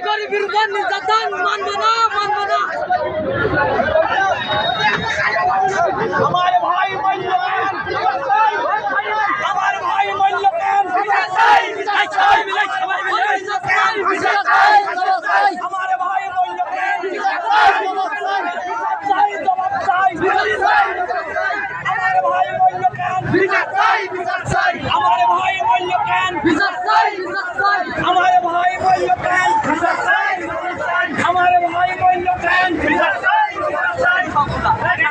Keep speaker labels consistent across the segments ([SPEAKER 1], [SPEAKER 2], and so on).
[SPEAKER 1] গরিবের উপর নির্যাতন মানবে না মানবে না।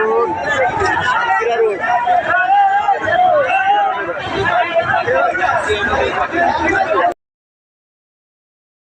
[SPEAKER 2] রোড